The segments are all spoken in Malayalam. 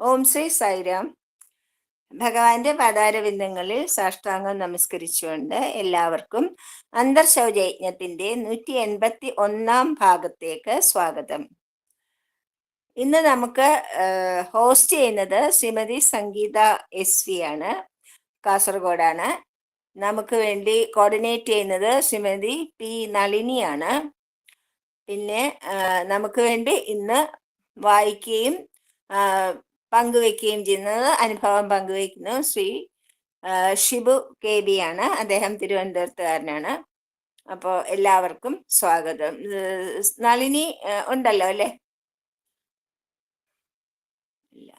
ഓം ശ്രീ സൈരാം ഭഗവാന്റെ പാതാരവിന്ദങ്ങളിൽ സാഷ്ടാംഗം നമസ്കരിച്ചുകൊണ്ട് എല്ലാവർക്കും അന്തർശൗചയജ്ഞത്തിന്റെ നൂറ്റി എൺപത്തി ഒന്നാം ഭാഗത്തേക്ക് സ്വാഗതം. ഇന്ന് നമുക്ക് ഹോസ്റ്റ് ചെയ്യുന്നത് ശ്രീമതി സംഗീത എസ് വി ആണ്. കാസർഗോഡാണ്. നമുക്ക് വേണ്ടി കോർഡിനേറ്റ് ചെയ്യുന്നത് ശ്രീമതി പി നളിനിയാണ്. പിന്നെ നമുക്ക് വേണ്ടി ഇന്ന് വായിക്കുകയും പങ്കുവെക്കുകയും ചെയ്യുന്നത് അനുഭവം പങ്കുവെക്കുന്നു. ശ്രീ ഷിബു കെ ബി ആണ്. അദ്ദേഹം തിരുവനന്തപുരത്തുകാരനാണ്. അപ്പോൾ എല്ലാവർക്കും സ്വാഗതം. നളിനി ഉണ്ടല്ലോ അല്ലേ? ഇല്ല.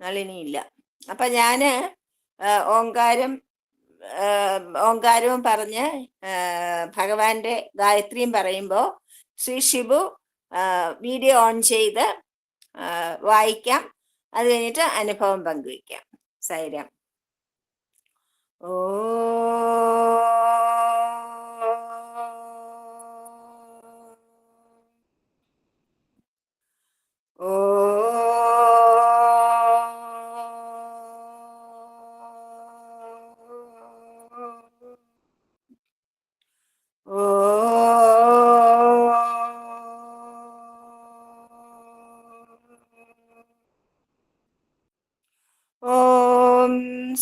നളിനി ഇല്ല. അപ്പൊ ഞാൻ ഓങ്കാരം ഓങ്കാരവും പറഞ്ഞ് ഭഗവാന്റെ ഗായത്രിയും പറയുമ്പോ ശ്രീ ഷിബു വീഡിയോ ഓൺ ചെയ്ത് വായിക്കാം. അത് കഴിഞ്ഞിട്ട് അനുഭവം പങ്കുവയ്ക്കാം. സൈര്യം ഓ ഓ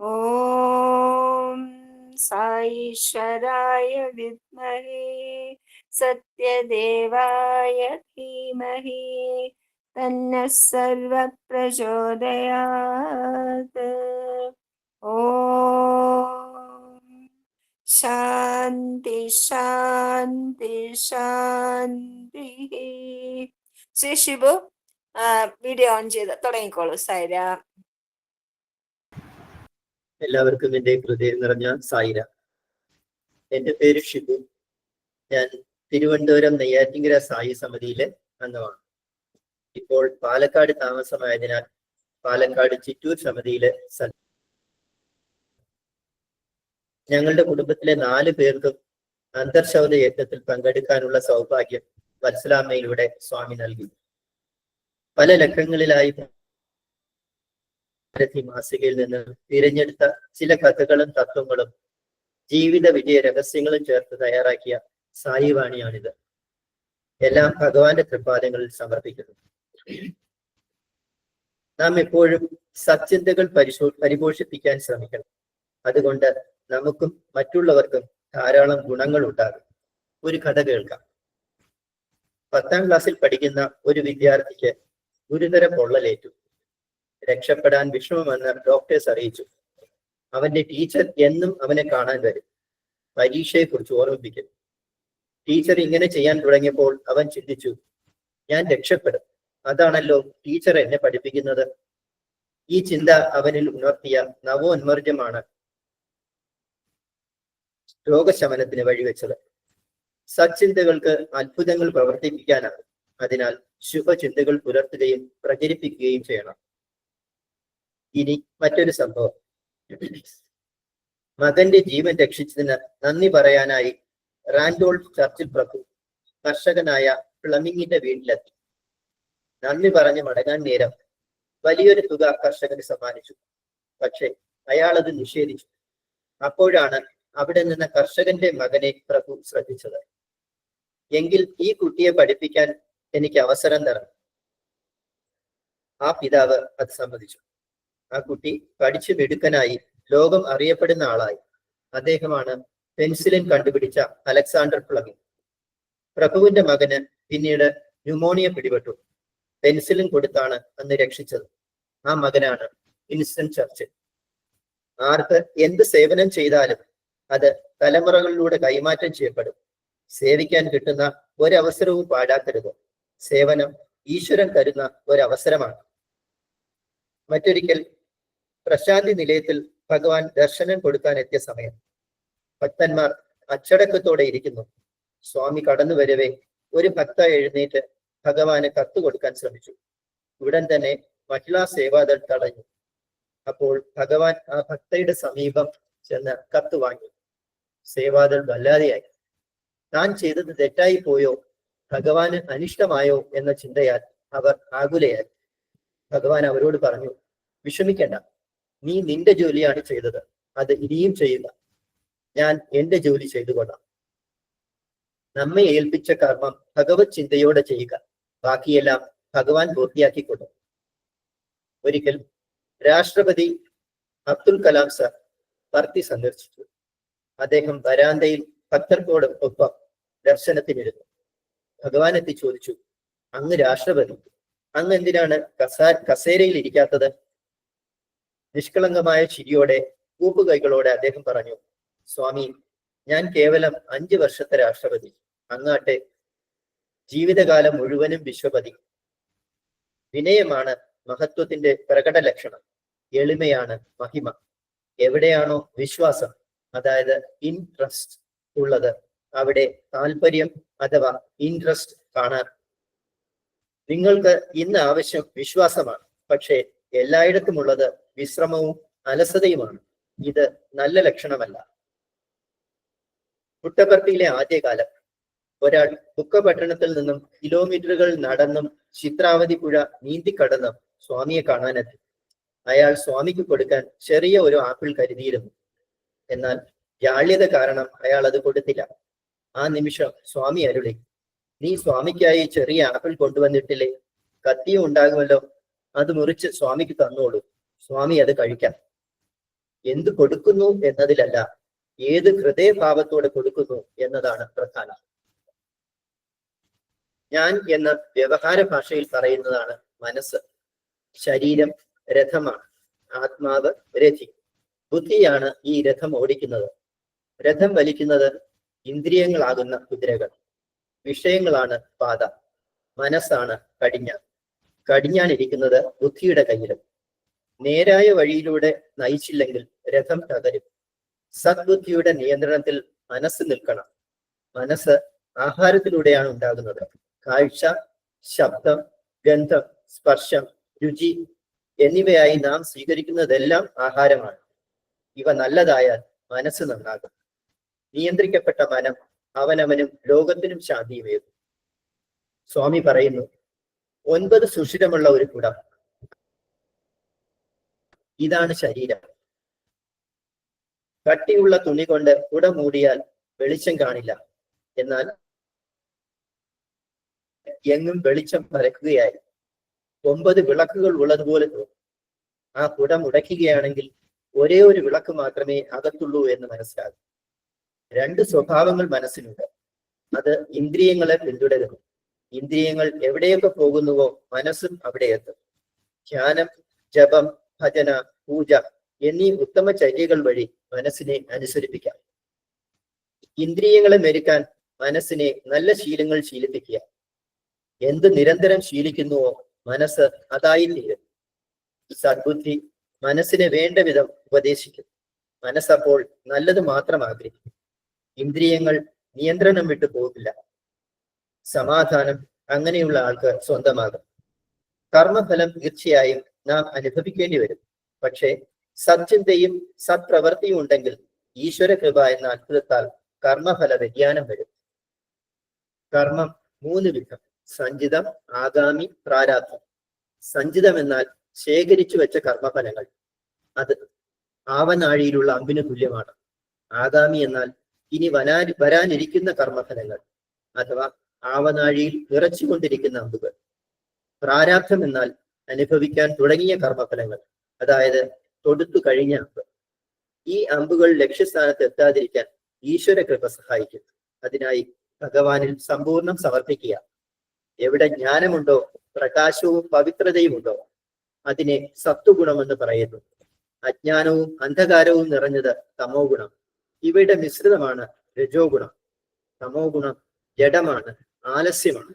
ഓം സായിശ്വരായ വിദ്മഹേ സത്യദേവായ ധീമഹി തന്ന സർവപ്രചോദയാത് ഓം ശാന്തി ശാന്തി ശാന്തി ശ്രീ ശിവു വീഡിയോ ഓൺ ചെയ്ത് തുടങ്ങിക്കോളൂ സൈര എല്ലാവർക്കും എന്റെ ഹൃദയം നിറഞ്ഞ സായിര. എന്റെ പേര് ഷിബു. ഞാൻ തിരുവനന്തപുരം നെയ്യാറ്റിങ്കര സായി സമിതിയിലെ അംഗമാണ്. ഇപ്പോൾ പാലക്കാട് താമസമായതിനാൽ പാലക്കാട് ചിറ്റൂർ സമിതിയിലെ ഞങ്ങളുടെ കുടുംബത്തിലെ നാല് പേർക്കും അന്തർശൗദ യജ്ഞത്തിൽ പങ്കെടുക്കാനുള്ള സൗഭാഗ്യം വത്സലാമ്മയിലൂടെ സ്വാമി നൽകി. പല ലക്കങ്ങളിലായി ഭാരതി മാസികയിൽ നിന്ന് തിരഞ്ഞെടുത്ത ചില കഥകളും തത്വങ്ങളും ജീവിത വിജയ രഹസ്യങ്ങളും ചേർത്ത് തയ്യാറാക്കിയ സായിവാണിയാണിത്. എല്ലാം ഭഗവാന്റെ തൃപ്പാദങ്ങളിൽ സമർപ്പിക്കുന്നു. നാം എപ്പോഴും സച്ചിന്തകൾ പരിശോ പരിപോഷിപ്പിക്കാൻ ശ്രമിക്കണം. അതുകൊണ്ട് നമുക്കും മറ്റുള്ളവർക്കും ധാരാളം ഗുണങ്ങൾ ഉണ്ടാകും ഒരു കഥ കേൾക്കാം. പത്താം ക്ലാസ്സിൽ പഠിക്കുന്ന ഒരു വിദ്യാർത്ഥിക്ക് ഗുരുതര പൊള്ളലേറ്റു. രക്ഷപ്പെടാൻ വിഷമമെന്ന് ഡോക്ടേഴ്സ് അറിയിച്ചു. അവന്റെ ടീച്ചർ എന്നും അവനെ കാണാൻ വരും. പരീക്ഷയെ കുറിച്ച് ഓർമ്മിപ്പിക്കും. ടീച്ചർ ഇങ്ങനെ ചെയ്യാൻ തുടങ്ങിയപ്പോൾ അവൻ ചിന്തിച്ചു ഞാൻ രക്ഷപ്പെടും. അതാണല്ലോ ടീച്ചർ എന്നെ പഠിപ്പിക്കുന്നത്. ഈ ചിന്ത അവനിൽ ഉണർത്തിയ നവോന്മർജമാണ് രോഗശമനത്തിന് വഴിവെച്ചത്. സച്ചിന്തകൾക്ക് അത്ഭുതങ്ങൾ പ്രവർത്തിപ്പിക്കാനാകും അതിനാൽ ശുഭചിന്തകൾ പുലർത്തുകയും പ്രചരിപ്പിക്കുകയും ചെയ്യണം. ഇനി മറ്റൊരു സംഭവം. മകന്റെ ജീവൻ രക്ഷിച്ചതിന് നന്ദി പറയാനായി റാൻഡോൾഫ് ചർച്ചിൽ പ്രഭു കർഷകനായ പ്ലമിങ്ങിന്റെ വീട്ടിലെത്തി. നന്ദി പറഞ്ഞ് മടങ്ങാൻ നേരം വലിയൊരു തുക കർഷകന് സമ്മാനിച്ചു. പക്ഷെ അയാൾ അത് നിഷേധിച്ചു. അപ്പോഴാണ് അവിടെ നിന്ന് കർഷകന്റെ മകനെ പ്രഭു ശ്രദ്ധിച്ചത്. എങ്കിൽ ഈ കുട്ടിയെ പഠിപ്പിക്കാൻ എനിക്ക് അവസരം തരണം. ആ പിതാവ് അത് സമ്മതിച്ചു. ആ കുട്ടി പഠിച്ചു മിടുക്കനായി ലോകം അറിയപ്പെടുന്ന ആളായി. അദ്ദേഹമാണ് പെൻസിലിൻ കണ്ടുപിടിച്ച അലക്സാണ്ടർ പ്ലഗിൻ. പ്രഭുവിന്റെ മകന് പിന്നീട് ന്യൂമോണിയ പിടിപെട്ടു. പെൻസിലിൻ കൊടുത്താണ് അന്ന് രക്ഷിച്ചത്. ആ മകനാണ് ഇൻസ്റ്റൻ ചർച്ച് ആർക്ക് എന്ത് സേവനം ചെയ്താലും അത് തലമുറകളിലൂടെ കൈമാറ്റം ചെയ്യപ്പെടും. സേവിക്കാൻ കിട്ടുന്ന ഒരവസരവും പാഴാക്കരുത്. സേവനം ഈശ്വരൻ തരുന്ന ഒരവസരമാണ്. മറ്റൊരിക്കൽ പ്രശാന്തി നിലയത്തിൽ ഭഗവാൻ ദർശനം കൊടുക്കാൻ എത്തിയ സമയം. ഭക്തന്മാർ അച്ചടക്കത്തോടെ ഇരിക്കുന്നു. സ്വാമി കടന്നു വരവേ ഒരു ഭക്ത എഴുന്നേറ്റ് ഭഗവാന് കത്ത് കൊടുക്കാൻ ശ്രമിച്ചു. ഉടൻ തന്നെ മഹിളാ സേവാദൾ തടഞ്ഞു. അപ്പോൾ ഭഗവാൻ ആ ഭക്തയുടെ സമീപം ചെന്ന് കത്ത് വാങ്ങി. സേവാദൾ വല്ലാതെയായി. താൻ ചെയ്തത് തെറ്റായി പോയോ? ഭഗവാന് അനിഷ്ടമായോ എന്ന ചിന്തയാൽ അവർ ആകുലയായി. ഭഗവാൻ അവരോട് പറഞ്ഞു വിഷമിക്കണ്ട. നീ നിന്റെ ജോലിയാണ് ചെയ്തത്. അത് ഇനിയും ചെയ്യുക. ഞാൻ എന്റെ ജോലി ചെയ്തുകൊള്ളാം. നമ്മെ ഏൽപ്പിച്ച കർമ്മം ഭഗവത് ചിന്തയോടെ ചെയ്യുക. ബാക്കിയെല്ലാം ഭഗവാൻ പൂർത്തിയാക്കിക്കൊള്ളും ഒരിക്കൽ രാഷ്ട്രപതി അബ്ദുൽ കലാം സർ പർത്തി സന്ദർശിച്ചു. അദ്ദേഹം വരാന്തയിൽ ഭക്തർക്കോട് ഒപ്പം ദർശനത്തിനിരുന്നു. ഭഗവാൻ എത്തി ചോദിച്ചു അങ്ങ് രാഷ്ട്രപതി അങ്ങ് എന്തിനാണ് കസാ കസേരയിൽ ഇരിക്കാത്തത് നിഷ്കളങ്കമായ ചിരിയോടെ കൂപ്പുകൈകളോടെ അദ്ദേഹം പറഞ്ഞു സ്വാമി ഞാൻ കേവലം അഞ്ച് വർഷത്തെ രാഷ്ട്രപതി. അങ്ങാട്ടെ ജീവിതകാലം മുഴുവനും വിശ്വപതി. വിനയമാണ് മഹത്വത്തിന്റെ പ്രകട ലക്ഷണം. എളിമയാണ് മഹിമ. എവിടെയാണോ വിശ്വാസം അതായത് ഇൻട്രസ്റ്റ് ഉള്ളത് അവിടെ താല്പര്യം അഥവാ ഇൻട്രസ്റ്റ് കാണാൻ നിങ്ങൾക്ക് ഇന്ന് ആവശ്യം വിശ്വാസമാണ്. പക്ഷേ എല്ലായിടത്തുമുള്ളത് വിശ്രമവും അലസതയുമാണ്. ഇത് നല്ല ലക്ഷണമല്ല. പുട്ടപർത്തിയിലെ ആദ്യകാലം. ഒരാൾ ബുക്കപട്ടണത്തിൽ നിന്നും കിലോമീറ്ററുകൾ നടന്നും ചിത്രാവതി പുഴ നീന്തിക്കടന്നും സ്വാമിയെ കാണാനെത്തി. അയാൾ സ്വാമിക്ക് കൊടുക്കാൻ ചെറിയ ഒരു ആപ്പിൾ കരുതിയിരുന്നു. എന്നാൽ ജാള്യത കാരണം അയാൾ അത് കൊടുത്തില്ല. ആ നിമിഷം സ്വാമി അരുളി. നീ സ്വാമിക്കായി ചെറിയ ആപ്പിൾ കൊണ്ടുവന്നിട്ടില്ലേ? കത്തിയും ഉണ്ടാകുമല്ലോ. അത് മുറിച്ച് സ്വാമിക്ക് തന്നോളൂ. സ്വാമി അത് കഴിക്കാം. എന്ത് കൊടുക്കുന്നു എന്നതിലല്ല ഏത് ഹൃദയഭാവത്തോടെ കൊടുക്കുന്നു എന്നതാണ് പ്രധാനം. ഞാൻ എന്ന വ്യവഹാര ഭാഷയിൽ പറയുന്നതാണ് മനസ്സ്. ശരീരം രഥമാണ്. ആത്മാവ് രഥി. ബുദ്ധിയാണ് ഈ രഥം ഓടിക്കുന്നത്. രഥം വലിക്കുന്നത് ഇന്ദ്രിയങ്ങളാകുന്ന കുതിരകൾ. വിഷയങ്ങളാണ് പാത. മനസ്സാണ് കടിഞ്ഞാൻ കടിഞ്ഞാനിരിക്കുന്നത് ബുദ്ധിയുടെ കയ്യിലും. നേരായ വഴിയിലൂടെ നയിച്ചില്ലെങ്കിൽ രഥം തകരും. സദ്ബുദ്ധിയുടെ നിയന്ത്രണത്തിൽ മനസ്സ് നിൽക്കണം. മനസ്സ് ആഹാരത്തിലൂടെയാണ് ഉണ്ടാകുന്നത്. കാഴ്ച ശബ്ദം ഗന്ധം സ്പർശം രുചി എന്നിവയായി നാം സ്വീകരിക്കുന്നതെല്ലാം ആഹാരമാണ്. ഇവ നല്ലതായാൽ മനസ്സ് നന്നാകും. നിയന്ത്രിക്കപ്പെട്ട മനം അവനവനും ലോകത്തിനും ശാന്തിയുമേകും. സ്വാമി പറയുന്നു ഒൻപത് സുഷിരമുള്ള ഒരു കുടം. ഇതാണ് ശരീരം. കട്ടിയുള്ള തുണി കൊണ്ട് കുട മൂടിയാൽ വെളിച്ചം കാണില്ല. എന്നാൽ എങ്ങും വെളിച്ചം പരക്കുകയായി. ഒമ്പത് വിളക്കുകൾ ഉള്ളതുപോലെ തോന്നും. ആ കുടം ഉടയ്ക്കുകയാണെങ്കിൽ ഒരേ ഒരു വിളക്ക് മാത്രമേ അകത്തുള്ളൂ എന്ന് മനസ്സിലാകും. രണ്ട് സ്വഭാവങ്ങൾ മനസ്സിലുണ്ട്. അത് ഇന്ദ്രിയങ്ങളെ പിന്തുടരുന്നു. ഇന്ദ്രിയങ്ങൾ എവിടെയൊക്കെ പോകുന്നുവോ മനസ്സും അവിടെ എത്തും. ധ്യാനം ജപം ഭജന പൂജ എന്നീ ഉത്തമ ചര്യകൾ വഴി മനസ്സിനെ അനുസരിപ്പിക്കാം. ഇന്ദ്രിയങ്ങളെ മെരുക്കാൻ മനസ്സിനെ നല്ല ശീലങ്ങൾ ശീലിപ്പിക്കുക. എന്ത് നിരന്തരം ശീലിക്കുന്നുവോ മനസ്സ് അതായി തീരും സദ്ബുദ്ധി മനസ്സിനെ വേണ്ട വിധം ഉപദേശിക്കും. മനസ്സപ്പോൾ നല്ലത് മാത്രം ആഗ്രഹിക്കും. ഇന്ദ്രിയങ്ങൾ നിയന്ത്രണം വിട്ടു പോകില്ല സമാധാനം അങ്ങനെയുള്ള ആൾക്ക് സ്വന്തമാകും. കർമ്മഫലം തീർച്ചയായും നാം അനുഭവിക്കേണ്ടി വരും. പക്ഷേ സച്ചിന്തയും സത്പ്രവൃത്തിയും ഉണ്ടെങ്കിൽ ഈശ്വര കൃപ എന്ന അത്ഭുതത്താൽ കർമ്മഫല വ്യതിയാനം വരും. കർമ്മം മൂന്ന് വിധം. സഞ്ചിതം ആഗാമി പ്രാരാബ്ധം. സഞ്ചിതം എന്നാൽ ശേഖരിച്ചു വെച്ച കർമ്മഫലങ്ങൾ. അത് ആവനാഴിയിലുള്ള അമ്പിന് തുല്യമാണ്. ആഗാമി എന്നാൽ ഇനി വരാൻ വരാനിരിക്കുന്ന കർമ്മഫലങ്ങൾ അഥവാ ആവനാഴിയിൽ നിറച്ചുകൊണ്ടിരിക്കുന്ന അമ്പുകൾ. പ്രാരാബ്ധം എന്നാൽ അനുഭവിക്കാൻ തുടങ്ങിയ കർമ്മഫലങ്ങൾ അതായത് തൊടുത്തു കഴിഞ്ഞ അമ്പ്. ഈ അമ്പുകൾ ലക്ഷ്യസ്ഥാനത്ത് എത്താതിരിക്കാൻ ഈശ്വര കൃപ സഹായിക്കും അതിനായി ഭഗവാനിൽ സമ്പൂർണം സമർപ്പിക്കുക. എവിടെ ജ്ഞാനമുണ്ടോ പ്രകാശവും പവിത്രതയും ഉണ്ടോ അതിനെ സത്വഗുണമെന്ന് പറയുന്നു. അജ്ഞാനവും അന്ധകാരവും നിറഞ്ഞത് തമോ ഗുണം ഇവയുടെ മിശ്രിതമാണ് രജോ ഗുണം തമോ ഗുണം ജഡമാണ് ആലസ്യമാണ്.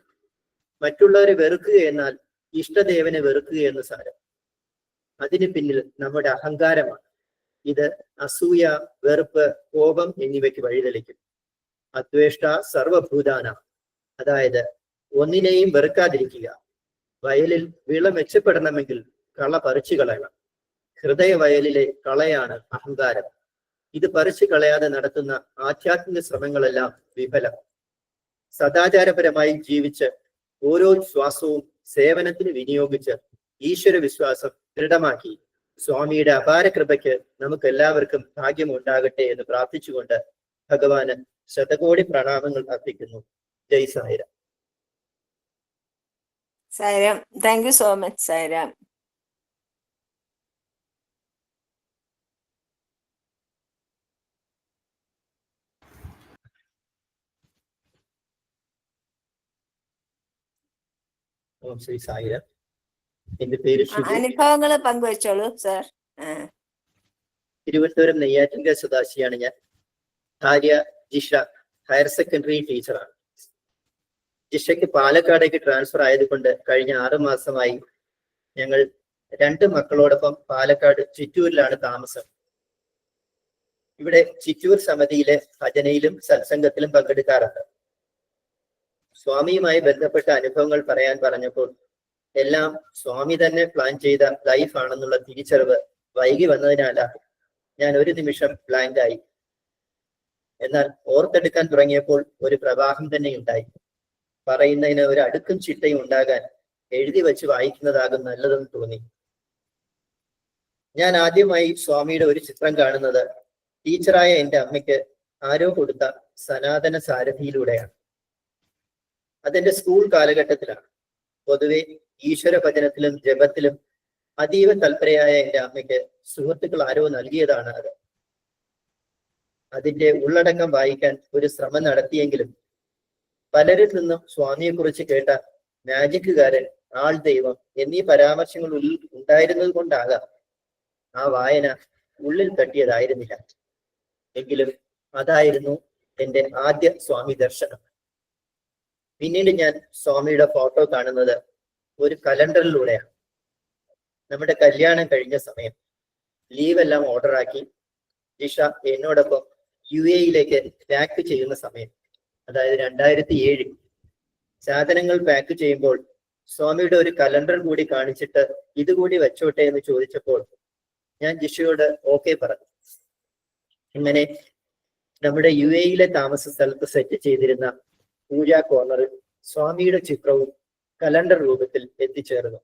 മറ്റുള്ളവരെ വെറുക്കുക എന്നാൽ ഇഷ്ടദേവനെ വെറുക്കുക എന്ന് സാരം. അതിന് പിന്നിൽ നമ്മുടെ അഹങ്കാരമാണ്. ഇത് അസൂയ വെറുപ്പ് കോപം എന്നിവയ്ക്ക് വഴിതെളിക്കും. അദ്വേഷ്ട സർവഭൂതാന. അതായത് ഒന്നിനെയും വെറുക്കാതിരിക്കുക. വയലിൽ വിള മെച്ചപ്പെടണമെങ്കിൽ കള പറിച്ചു കളയണം ഹൃദയ വയലിലെ കളയാണ് അഹങ്കാരം. ഇത് പറിച്ചു കളയാതെ നടത്തുന്ന ആധ്യാത്മിക ശ്രമങ്ങളെല്ലാം വിഫലം. സദാചാരപരമായി ജീവിച്ച് ഓരോ ശ്വാസവും സേവനത്തിന് വിനിയോഗിച്ച് ഈശ്വര വിശ്വാസം ദൃഢമാക്കി. സ്വാമിയുടെ അപാര കൃപയ്ക്ക് നമുക്ക് എല്ലാവർക്കും ഭാഗ്യമുണ്ടാകട്ടെ എന്ന് പ്രാർത്ഥിച്ചുകൊണ്ട് ഭഗവാന് ശതകോടി പ്രണാമങ്ങൾ അർപ്പിക്കുന്നു. ജയ് Sairam. Sairam thank you so much Sairam. ഓം ശ്രീ സായിരാം. എന്റെ പേര് അനുഭവങ്ങൾ സർ. സാർ തിരുവനന്തപുരം നെയ്യാറ്റിൻകര സ്വദേശിയാണ് ഞാൻ. ഭാര്യ ജിഷ ഹയർ സെക്കൻഡറി ടീച്ചറാണ്. ജിഷയ്ക്ക് പാലക്കാടേക്ക് ട്രാൻസ്ഫർ ആയതുകൊണ്ട് കഴിഞ്ഞ ആറു മാസമായി ഞങ്ങൾ രണ്ട് മക്കളോടൊപ്പം പാലക്കാട് ചിറ്റൂരിലാണ് താമസം. ഇവിടെ ചിറ്റൂർ സമിതിയിലെ ഭജനയിലും സത്സംഗത്തിലും പങ്കെടുക്കാറുണ്ട്. സ്വാമിയുമായി ബന്ധപ്പെട്ട അനുഭവങ്ങൾ പറയാൻ പറഞ്ഞപ്പോൾ എല്ലാം സ്വാമി തന്നെ പ്ലാൻ ചെയ്ത ലൈഫ് ആണെന്നുള്ള തിരിച്ചറിവ് വൈകി വന്നതിനാലാണ് ഞാൻ ഒരു നിമിഷം ബ്ലാങ്കായി എന്നാൽ ഓർത്തെടുക്കാൻ തുടങ്ങിയപ്പോൾ ഒരു പ്രവാഹം തന്നെ ഉണ്ടായി. പറയുന്നതിന് ഒരു അടുക്കും ചിട്ടയും ഉണ്ടാകാൻ എഴുതി വെച്ച് വായിക്കുന്നതാകും നല്ലതെന്ന് തോന്നി. ഞാൻ ആദ്യമായി സ്വാമിയുടെ ഒരു ചിത്രം കാണുന്നത് ടീച്ചറായ എന്റെ അമ്മയ്ക്ക് ആരോ കൊടുത്ത സനാതന സാരഥിയിലൂടെയാണ്. അതെന്റെ സ്കൂൾ കാലഘട്ടത്തിലാണ്. പൊതുവെ ഈശ്വര ഭജനത്തിലും ജപത്തിലും അതീവ തൽപരയായ എന്റെ അമ്മയ്ക്ക് സുഹൃത്തുക്കൾ ആരോ നൽകിയതാണ് അത്. അതിന്റെ ഉള്ളടക്കം വായിക്കാൻ ഒരു ശ്രമം നടത്തിയെങ്കിലും പലരിൽ നിന്നും സ്വാമിയെക്കുറിച്ച് കേട്ട മാജിക്കുകാരൻ ആൾ ദൈവം എന്നീ പരാമർശങ്ങൾ ഉള്ളിൽ ഉണ്ടായിരുന്നത് കൊണ്ടാകാം ആ വായന ഉള്ളിൽ തട്ടിയതായിരുന്നില്ല. എങ്കിലും അതായിരുന്നു എന്റെ ആദ്യ സ്വാമി ദർശനം. പിന്നീട് ഞാൻ സ്വാമിയുടെ ഫോട്ടോ കാണുന്നത് ഒരു കലണ്ടറിലൂടെയാണ്. നമ്മുടെ കല്യാണം കഴിഞ്ഞ സമയം ലീവ് എല്ലാം ഓർഡർ ആക്കി. ജിഷ എന്നോടൊപ്പം യു എയിലേക്ക് പാക്ക് ചെയ്യുന്ന സമയം അതായത് രണ്ടായിരത്തി ഏഴ് സാധനങ്ങൾ പാക്ക് ചെയ്യുമ്പോൾ സ്വാമിയുടെ ഒരു കലണ്ടർ കൂടി കാണിച്ചിട്ട് ഇതുകൂടി വെച്ചോട്ടെ എന്ന് ചോദിച്ചപ്പോൾ ഞാൻ ജിഷയോട് ഓക്കെ പറഞ്ഞു. ഇങ്ങനെ നമ്മുടെ യു എയിലെ താമസ സ്ഥലത്ത് സെറ്റ് ചെയ്തിരുന്ന പൂജാ കോർണറിൽ സ്വാമിയുടെ ചിത്രവും കലണ്ടർ രൂപത്തിൽ എത്തിച്ചേർന്നു.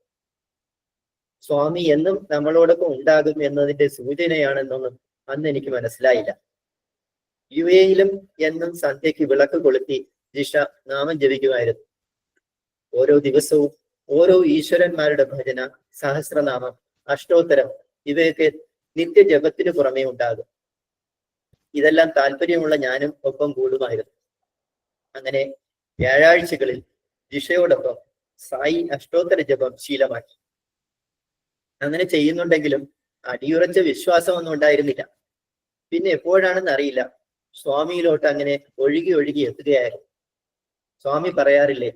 സ്വാമി എന്നും നമ്മളോടൊപ്പം ഉണ്ടാകും എന്നതിന്റെ സൂചനയാണെന്നൊന്നും അന്ന് എനിക്ക് മനസ്സിലായില്ല. യു എയിലും എന്നും സന്ധ്യയ്ക്ക് വിളക്ക് കൊളുത്തി ജിഷ നാമം ജപിക്കുമായിരുന്നു. ഓരോ ദിവസവും ഓരോ ഈശ്വരന്മാരുടെ ഭജന സഹസ്രനാമം അഷ്ടോത്തരം ഇവയൊക്കെ നിത്യജപത്തിന് പുറമേ ഉണ്ടാകും. ഇതെല്ലാം താല്പര്യമുള്ള ഞാനും ഒപ്പം കൂടുമായിരുന്നു. അങ്ങനെ വ്യാഴാഴ്ചകളിൽ ദിഷയോടൊപ്പം സായി അഷ്ടോത്തര ജപം ശീലമാക്കി. അങ്ങനെ ചെയ്യുന്നുണ്ടെങ്കിലും അടിയുറച്ച വിശ്വാസമൊന്നും ഉണ്ടായിരുന്നില്ല. പിന്നെ എപ്പോഴാണെന്ന് അറിയില്ല. സ്വാമിയിലോട്ട് അങ്ങനെ ഒഴുകി ഒഴുകി എത്തുകയായിരുന്നു. സ്വാമി പറയാറില്ലേ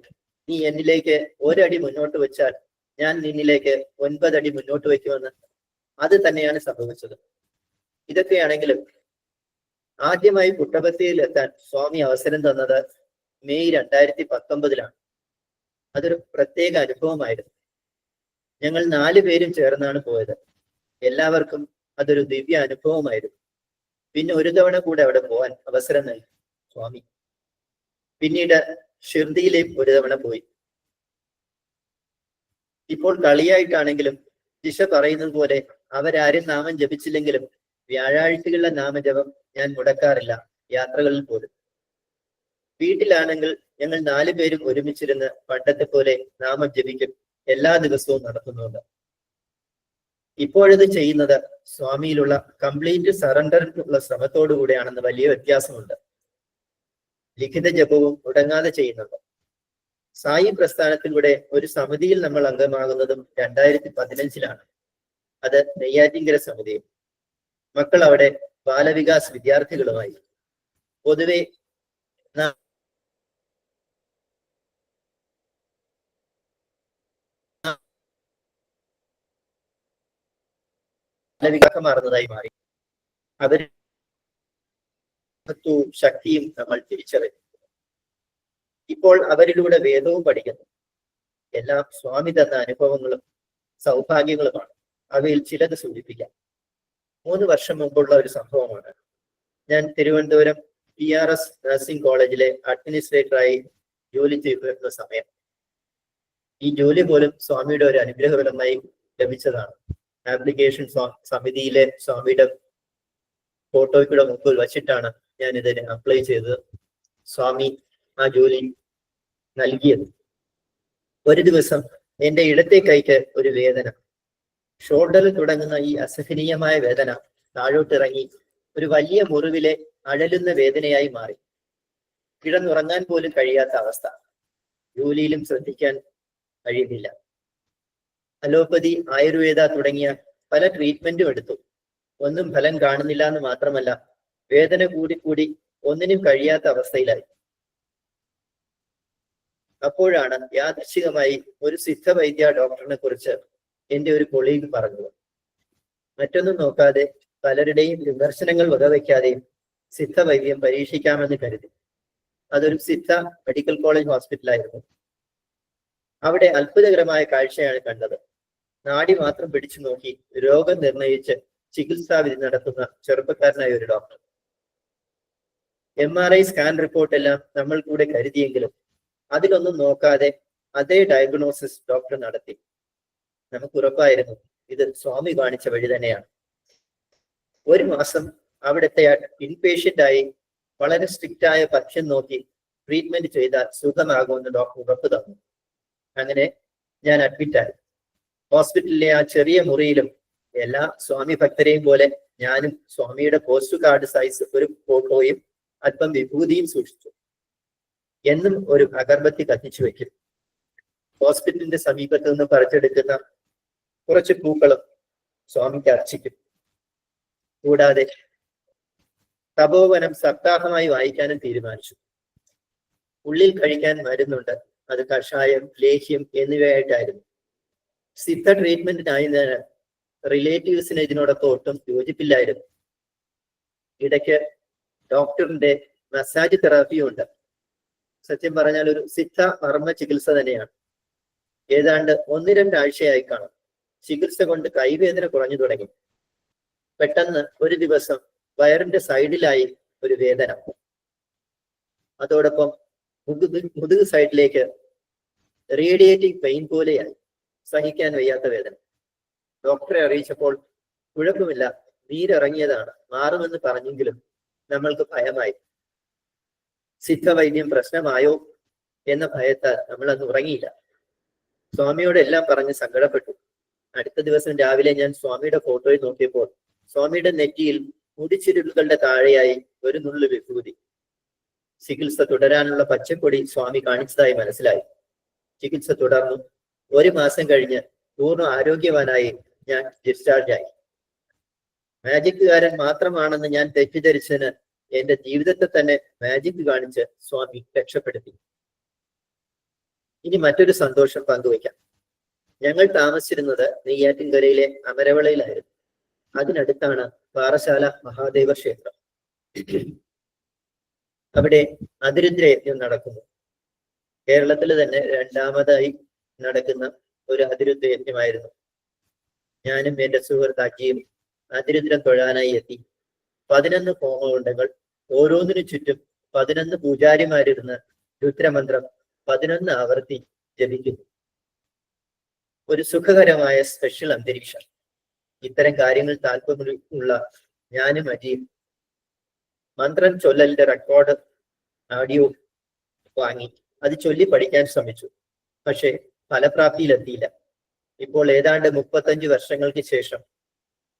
നീ എന്നിലേക്ക് ഒരടി മുന്നോട്ട് വെച്ചാൽ ഞാൻ നിന്നിലേക്ക് ഒൻപതടി മുന്നോട്ട് വയ്ക്കുമെന്ന്. അത് തന്നെയാണ് സംഭവിച്ചത്. ഇതൊക്കെയാണെങ്കിലും ആദ്യമായി പുട്ടപത്തിയിൽ എത്താൻ സ്വാമി അവസരം തന്നത് മെയ് രണ്ടായിരത്തി പത്തൊമ്പതിലാണ് അതൊരു പ്രത്യേക അനുഭവമായിരുന്നു. ഞങ്ങൾ നാലു പേരും ചേർന്നാണ് പോയത്. എല്ലാവർക്കും അതൊരു ദിവ്യ അനുഭവമായിരുന്നു. പിന്നെ ഒരു തവണ കൂടെ അവിടെ പോവാൻ അവസരം നൽകി സ്വാമി. പിന്നീട് ഷിർദിയിലേക്ക് ഒരു തവണ പോയി. ഇപ്പോൾ കളിയായിട്ടാണെങ്കിലും ദിശ പറയുന്നത് പോലെ അവരാരും നാമം ജപിച്ചില്ലെങ്കിലും വ്യാഴാഴ്ചകളിലെ നാമജപം ഞാൻ മുടക്കാറില്ല. യാത്രകളിൽ പോലും. വീട്ടിലാണെങ്കിൽ ഞങ്ങൾ നാലു പേരും ഒരുമിച്ചിരുന്ന് പണ്ടത്തെ പോലെ നാമം ജപിക്കും എല്ലാ ദിവസവും നടത്തുന്നുണ്ട്. ഇപ്പോഴത് ചെയ്യുന്നത് സ്വാമിയിലുള്ള കംപ്ലീറ്റ് സറണ്ടറിനുള്ള ശ്രമത്തോടു കൂടെയാണെന്ന് വലിയ വ്യത്യാസമുണ്ട്. ലിഖിത ജപവും മുടങ്ങാതെ ചെയ്യുന്നുണ്ട്. സായി പ്രസ്ഥാനത്തിലൂടെ ഒരു സമിതിയിൽ നമ്മൾ അംഗമാകുന്നതും രണ്ടായിരത്തി പതിനഞ്ചിലാണ് അത് നെയ്യാറ്റിങ്കര സമിതിയും. മക്കൾ അവിടെ ബാലവികാസ് വിദ്യാർത്ഥികളുമായി. പൊതുവെ നാം വികാസമാർന്നതായി മാറി. അത് ശക്തിയും നമ്മൾ തിരിച്ചറിഞ്ഞു. ഇപ്പോൾ അവരിലൂടെ വേദവും പഠിക്കുന്നു. എല്ലാം സ്വാമി തന്ന അനുഭവങ്ങളും സൗഭാഗ്യങ്ങളുമാണ്. അവയിൽ ചിലത് സൂചിപ്പിക്കാം. മൂന്ന് വർഷം മുമ്പുള്ള ഒരു സംഭവമാണ്. ഞാൻ Thiruvananthapuram P R S nursing കോളേജിലെ അഡ്മിനിസ്ട്രേറ്ററായി ജോലി ചെയ്തിരുന്ന സമയം. ഈ ജോലി പോലും സ്വാമിയുടെ ഒരു അനുഗ്രഹഫലമായി ലഭിച്ചതാണ്. ആപ്ലിക്കേഷൻ സമിതിയിലെ സ്വാമിയുടെ ഫോട്ടോയ്ക്കൂടെ മുമ്പിൽ വച്ചിട്ടാണ് ഞാൻ ഇതിന് അപ്ലൈ ചെയ്തത്. സ്വാമി ആ ജോലി നൽകിയത്. ഒരു ദിവസം എന്റെ ഇടത്തെ കൈക്ക് ഒരു വേദന. ഷോൾഡറിൽ തുടങ്ങുന്ന ഈ അസഹനീയമായ വേദന താഴോട്ടിറങ്ങി ഒരു വലിയ മുറിവിലെ അഴലുന്ന വേദനയായി മാറി. കിടന്നുറങ്ങാൻ പോലും കഴിയാത്ത അവസ്ഥ. ജോലിയിലും ശ്രദ്ധിക്കാൻ കഴിയുന്നില്ല. അലോപ്പതി ആയുർവേദ തുടങ്ങിയ പല ട്രീറ്റ്മെന്റും എടുത്തു. ഒന്നും ഫലം കാണുന്നില്ല എന്ന് മാത്രമല്ല വേദന കൂടി കൂടി ഒന്നിനും കഴിയാത്ത അവസ്ഥയിലായി. അപ്പോഴാണ് യാദൃശികമായി ഒരു സിദ്ധ വൈദ്യ ഡോക്ടറിനെ കുറിച്ച് എന്റെ ഒരു കൊളീഗ് പറഞ്ഞത്. മറ്റൊന്നും നോക്കാതെ പലരുടെയും വിമർശനങ്ങൾ വകവയ്ക്കാതെയും സിദ്ധ വൈദ്യം പരീക്ഷിക്കാമെന്ന് കരുതി. അതൊരു സിദ്ധ മെഡിക്കൽ കോളേജ് ഹോസ്പിറ്റലായിരുന്നു അവിടെ അത്ഭുതകരമായ കാഴ്ചയാണ് കണ്ടത്. നാടി മാത്രം പിടിച്ചു നോക്കി രോഗം നിർണയിച്ച് ചികിത്സാവിധി നടത്തുന്ന ചെറുപ്പക്കാരനായ ഒരു doctor M R I scan report എല്ലാം നമ്മൾ കൂടെ കരുതിയെങ്കിലും അതിലൊന്നും നോക്കാതെ അതേ ഡയഗ്നോസിസ് ഡോക്ടർ നടത്തി. നമുക്ക് ഉറപ്പായിരുന്നു ഇത് സ്വാമി കാണിച്ച വഴി തന്നെയാണ്. ഒരു മാസം അവിടുത്തെ ഇൻപേഷ്യന്റ് ആയി വളരെ സ്ട്രിക്റ്റ് ആയ പക്ഷം നോക്കി ട്രീറ്റ്മെന്റ് ചെയ്താൽ സുഖമാകുമെന്ന് ഡോക്ടർ ഉറപ്പ് തന്നു. അങ്ങനെ ഞാൻ അഡ്മിറ്റ് ആയി. ഹോസ്പിറ്റലിലെ ആ ചെറിയ മുറിയിലും എല്ലാ സ്വാമി ഭക്തരെയും പോലെ ഞാനും സ്വാമിയുടെ പോസ്റ്റ് കാർഡ് സൈസ് ഒരു ഫോട്ടോയും അല്പം വിഭൂതിയും സൂക്ഷിച്ചു. എന്നും ഒരു അഗർബത്തി കത്തിച്ചു വെക്കും. ഹോസ്പിറ്റലിന്റെ സമീപത്ത് നിന്ന് പറിച്ചെടുക്കുന്ന കുറച്ച് പൂക്കളും സ്വാമിക്ക് അർച്ചിക്കും. കൂടാതെ തപോവനം സപ്താഹമായി വായിക്കാനും തീരുമാനിച്ചു. ഉള്ളിൽ കഴിക്കാൻ മരുന്നുണ്ട്. അത് കഷായം ലേഹ്യം എന്നിവയായിട്ടായിരുന്നു. സിദ്ധ ട്രീറ്റ്മെന്റിനായി റിലേറ്റീവ്സിന് ഇതിനോടൊക്കെ ഒട്ടും യോജിപ്പില്ലായിരുന്നു. ഇടയ്ക്ക് ഡോക്ടറിന്റെ മസാജ് തെറാപ്പിയും ഉണ്ട്. സത്യം പറഞ്ഞാൽ ഒരു സിദ്ധ മർമ്മ ചികിത്സ തന്നെയാണ്. ഏതാണ്ട് ഒന്ന് രണ്ടാഴ്ചയായി കാണും. ചികിത്സ കൊണ്ട് കൈവേദന കുറഞ്ഞു തുടങ്ങി. പെട്ടെന്ന് ഒരു ദിവസം വയറിന്റെ സൈഡിലായി ഒരു വേദന. അതോടൊപ്പം മുതുക് സൈഡിലേക്ക് റേഡിയേറ്റിംഗ് പെയിൻ പോലെയായി. സഹിക്കാൻ വയ്യാത്ത വേദന. ഡോക്ടറെ അറിയിച്ചപ്പോൾ കുഴപ്പമില്ല നീരിറങ്ങിയതാണ്. മാറുമെന്ന് പറഞ്ഞെങ്കിലും നമ്മൾക്ക് ഭയമായി. സിദ്ധവൈദ്യം പ്രശ്നമായോ എന്ന ഭയത്താൽ നമ്മൾ അന്ന് ഉറങ്ങിയില്ല. സ്വാമിയോട് എല്ലാം പറഞ്ഞ് സങ്കടപ്പെട്ടു. അടുത്ത ദിവസം രാവിലെ ഞാൻ സ്വാമിയുടെ ഫോട്ടോയിൽ നോക്കിയപ്പോൾ സ്വാമിയുടെ നെറ്റിയിൽ മുടിച്ചിരുളുകളുടെ താഴെയായി ഒരു നുള്ളു വിഭൂതി. ചികിത്സ തുടരാനുള്ള പച്ചക്കൊടി സ്വാമി കാണിച്ചതായി മനസ്സിലായി. ചികിത്സ തുടർന്നു. ഒരു മാസം കഴിഞ്ഞ് പൂർണ ആരോഗ്യവാനായി ഞാൻ ഡിസ്ചാർജ് ആയി. മാജിക്കുകാരൻ മാത്രമാണെന്ന് ഞാൻ തെറ്റിദ്ധരിച്ചതിന് എന്റെ ജീവിതത്തെ തന്നെ മാജിക് കാണിച്ച് സ്വാമി രക്ഷപ്പെടുത്തി. ഇനി മറ്റൊരു സന്തോഷം പങ്കുവയ്ക്കാം. ഞങ്ങൾ താമസിച്ചിരുന്നത് നെയ്യാറ്റിൻകരയിലെ അമരവളയിലായിരുന്നു. അതിനടുത്താണ് പാറശാല മഹാദേവ ക്ഷേത്രം. അവിടെ അതിരുദ്ര യജ്ഞം നടക്കുന്നു. കേരളത്തിൽ തന്നെ രണ്ടാമതായി നടക്കുന്ന ഒരു അതിരുദ്ധ യജ്ഞമായിരുന്നു. ഞാനും എന്റെ സുഹൃത്താക്കിയും അതിരുദ്രം തൊഴാനായി എത്തി. പതിനൊന്ന് ഹോമകുണ്ടങ്ങൾ ഓരോന്നിനു ചുറ്റും പതിനൊന്ന് പൂജാരിമാരിരുന്ന് രുദ്രമന്ത്രം പതിനൊന്ന് ആവർത്തി ജപിക്കുന്നു. ഒരു സുഖകരമായ സ്പെഷ്യൽ അന്തരീക്ഷം. ഇത്തരം കാര്യങ്ങൾ താല്പര്യമുള്ള ഞാനും അജിയും മന്ത്രം ചൊല്ലലിന്റെ റെക്കോർഡ് ആഡിയോ വാങ്ങി. അത് ചൊല്ലി പഠിക്കാൻ ശ്രമിച്ചു. പക്ഷേ ഫലപ്രാപ്തിയിലെത്തിയില്ല. ഇപ്പോൾ ഏതാണ്ട് മുപ്പത്തഞ്ച് വർഷങ്ങൾക്ക് ശേഷം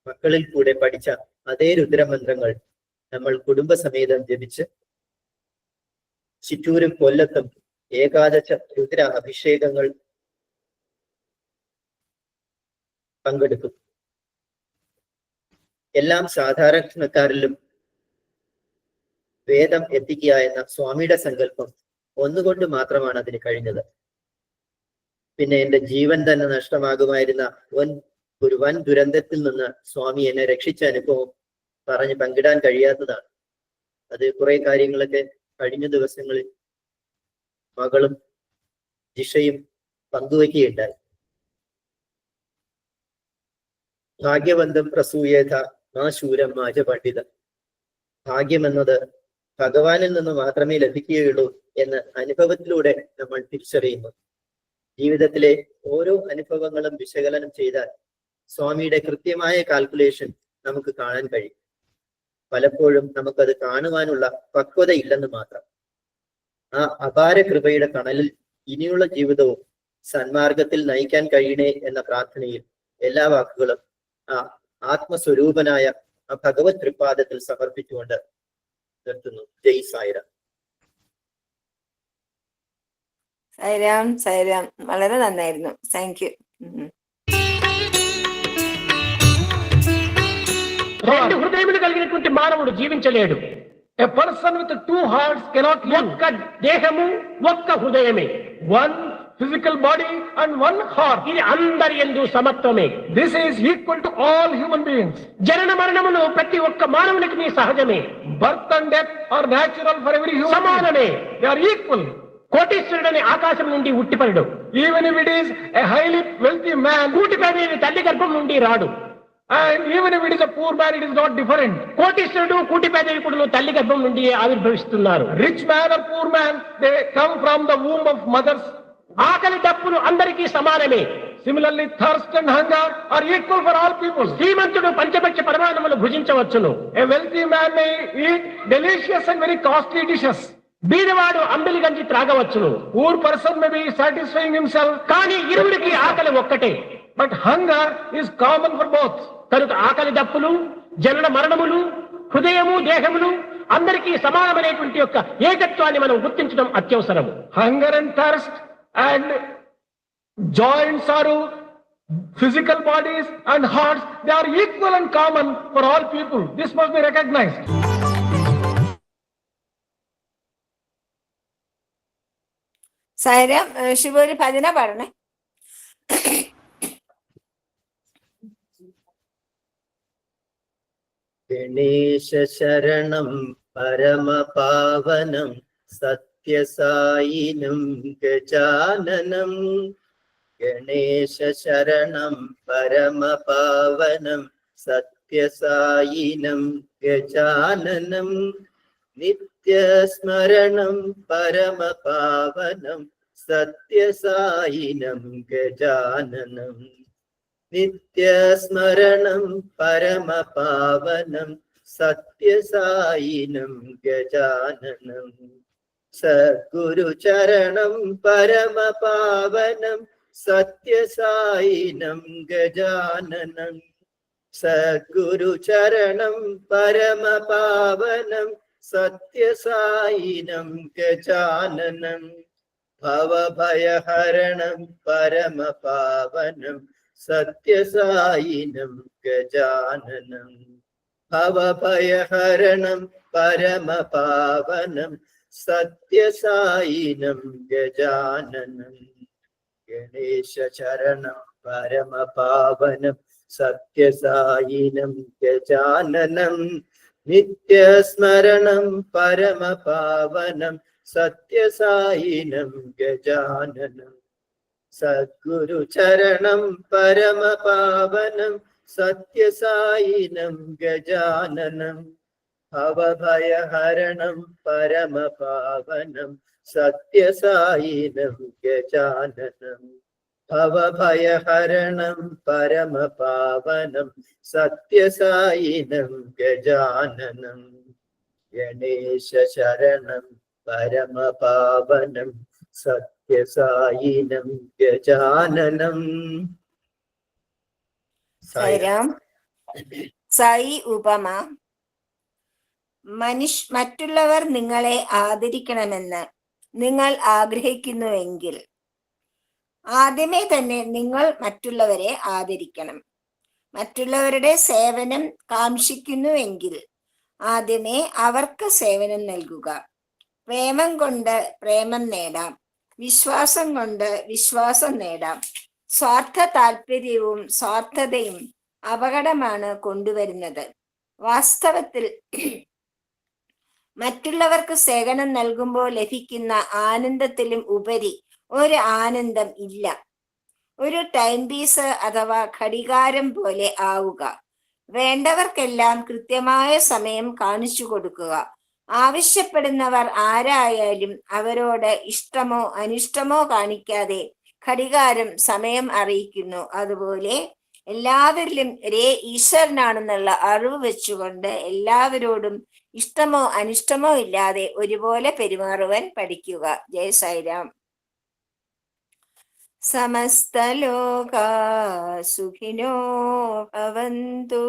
മക്കളിൽ കൂടെ പഠിച്ച അതേ രുദ്രമന്ത്രങ്ങൾ നമ്മൾ കുടുംബസമേതം ജപിച്ച് ചിറ്റൂരും കൊല്ലത്തും ഏകാദശ രുദ്ര അഭിഷേകങ്ങൾ പങ്കെടുക്കും. എല്ലാം സാധാരണക്കാരിലും വേദം എത്തിക്കുക എന്ന സ്വാമിയുടെ സങ്കല്പം ഒന്നുകൊണ്ട് മാത്രമാണ് അതിന് കഴിഞ്ഞത്. പിന്നെ എന്റെ ജീവൻ തന്നെ നഷ്ടമാകുമായിരുന്ന വൻ ഒരു വൻ ദുരന്തത്തിൽ നിന്ന് സ്വാമി എന്നെ രക്ഷിച്ച അനുഭവം പറഞ്ഞ് പങ്കിടാൻ കഴിയാത്തതാണ്. അത് കുറെ കാര്യങ്ങളൊക്കെ കഴിഞ്ഞ ദിവസങ്ങളിൽ മകളും ജിഷയും പങ്കുവയ്ക്കുകയുണ്ടായി ഭാഗ്യബന്ധം പ്രസൂയേത ആ ശൂരം മാജ പണ്ഡിത. ഭാഗ്യമെന്നത് ഭഗവാനിൽ നിന്ന് മാത്രമേ ലഭിക്കുകയുള്ളൂ എന്ന് അനുഭവത്തിലൂടെ നമ്മൾ തിരിച്ചറിയുന്നു. ജീവിതത്തിലെ ഓരോ അനുഭവങ്ങളും വിശകലനം ചെയ്താൽ സ്വാമിയുടെ കൃത്യമായ കാൽക്കുലേഷൻ നമുക്ക് കാണാൻ കഴിയും. പലപ്പോഴും നമുക്കത് കാണുവാനുള്ള പക്വതയില്ലെന്ന് മാത്രം. ആ അപാര കൃപയുടെ കണലിൽ ഇനിയുള്ള ജീവിതവും സന്മാർഗത്തിൽ നയിക്കാൻ കഴിയണേ എന്ന പ്രാർത്ഥനയിൽ എല്ലാ വാക്കുകളും ആ ആത്മസ്വരൂപനായ ആ ഭഗവത് തൃപ്പാദത്തിൽ സമർപ്പിച്ചുകൊണ്ട് നിർത്തുന്നു. ജയ് സായിരാം. സൈരാം സൈരാം വളരെ നന്നായിരുന്നു താങ്ക് യു రెండు హృదయములు కలిగినటువంటి మానవుడు జీవించలేడు A person with two hearts cannot live. ఒక్క దేహము ఒక్క హృదయమే One physical body and one heart. ఇది అందరి ఎందు సమత్వమే This is equal to all human beings. జనన మరణములు ప్రతి ఒక్క మానవునికి నీ సహజమే Birth and death are natural for every human being. సమానమే They are equal. కోటీశ్వరుడని ఆకాశం నుండి ఉట్టిపడడు. Even if it is a highly wealthy man కూటిపడి తల్లి గర్భం నుండి రాడు. And even if it is a poor man it is not different కోటీశ్వరుడు కూటిపేదవి కూడా తల్లి గర్భం నుండి ఆవిర్భవిస్తున్నారు. Rich man or poor man they come from the womb of mothers ఆకలి డబ్బులు అందరికీ సమానమే. Similarly thirst and hunger are equal for all people శ్రీమంతుడు పంచపక్ష పరిమాణములు భుజించవచ్చును. A wealthy man may eat delicious and very costly dishes బీదవాడు అంబిలి గంజి త్రాగవచ్చును. Poor person may be satisfying himself కానీ ఇరువురికి ఆకలి ఒక్కటే. But hunger is common for both కనుక ఆకలి దప్పులు జనన మరణములు హృదయము దేహములు అందరికీ సమానమైనటువంటి యొక్క ఏకత్వాన్ని మనం గుర్తించడం అత్యవసరము. Hunger and thirst and joints are physical bodies and hearts they are equal and common for all people this must be recognised Sairam ശിവര് ഭജന പാടണേ. ഗണേശ ശരണം പരമപാവനം സത്യസായിനം ഗജാനനം. ഗണേശ ശരണം പരമപാവനം സത്യസായിനം ഗജാനനം. നിത്യസ്മരണം പരമപാവനം സത്യസായിനം ഗജാനനം. നിത്യസ്മരണം പരമപാവനം. സത്യസായിനം ഗജാനനം. സദ്ഗുരുചരണം പരമപാവനം. സത്യസായിനം ഗജാനനം. സദ്ഗുരുചരണം പരമപാവനം. സത്യസായിനം ഗജാനനം. ഭവഭയഹരണം പരമപാവനം സത്യസായിനം ഗജാനനം. ഭവഭയഹരണം പരമപാവനം സത്യസായിനം ഗജാനനം. ഗണേശ ചരണം പരമപാവനം സത്യസായിനം ഗജാനനം. നിത്യസ്മരണം പരമപാവനം സത്യസായിനം ഗജാനനം. സദ്ഗുരുചരണം പരമപാവനം. സത്യസായിനം ഗജാനനം. ഭവഭയഹരണം പരമപാവനം. സത്യസായിനം ഗജാനനം. ഭവഭയഹരണം പരമപാവനം. സത്യസായിനം ഗജാനനം. ഗണേശ ശരണം പരമപാവനം സത്യസായിനം ഗജാനനം. സൈരാം സായി ഉപമ. മനുഷ് മറ്റുള്ളവർ നിങ്ങളെ ആദരിക്കണമെന്ന് നിങ്ങൾ ആഗ്രഹിക്കുന്നുവെങ്കിൽ ആദ്യമേ തന്നെ നിങ്ങൾ മറ്റുള്ളവരെ ആദരിക്കണം. മറ്റുള്ളവരുടെ സേവനം കാക്ഷിക്കുന്നുവെങ്കിൽ ആദ്യമേ അവർക്ക് സേവനം നൽകുക. പ്രേമം കൊണ്ട് പ്രേമം നേടാം. വിശ്വാസം കൊണ്ട് വിശ്വാസം നേടാം. സ്വാർത്ഥ താല്പര്യവും സ്വാർത്ഥതയും അപകടമാണ് കൊണ്ടുവരുന്നത്. വാസ്തവത്തിൽ മറ്റുള്ളവർക്ക് സേവനം നൽകുമ്പോൾ ലഭിക്കുന്ന ആനന്ദത്തിലും ഉപരി ഒരു ആനന്ദം ഇല്ല. ഒരു ടൈം പീസ് അഥവാ ഘടികാരം പോലെ ആവുക. വേണ്ടവർക്കെല്ലാം കൃത്യമായ സമയം കാണിച്ചു കൊടുക്കുക. ആവശ്യപ്പെടുന്നവർ ആരായാലും അവരോട് ഇഷ്ടമോ അനിഷ്ടമോ കാണിക്കാതെ ഘടികാരം സമയം അറിയിക്കുന്നു. അതുപോലെ എല്ലാവരിലും ഒരേ ഈശ്വരനാണെന്നുള്ള അറിവ് വെച്ചുകൊണ്ട് എല്ലാവരോടും ഇഷ്ടമോ അനിഷ്ടമോ ഇല്ലാതെ ഒരുപോലെ പെരുമാറുവാൻ പഠിക്കുക. ജയ സായിരാം. സമസ്തലോകാ സുഖിനോ ഭവന്തു.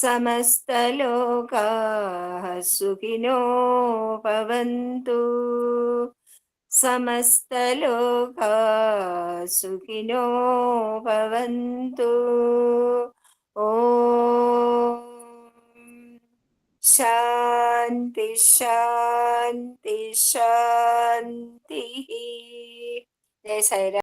സമസ്തലോകാ സുഖിനോ ഭവന്തു സമസ്തലോകാ സുഖിനോ ഭവന്തു ഓം ശാന്തി ശാന്തി ശാന്തി ജയ സൈര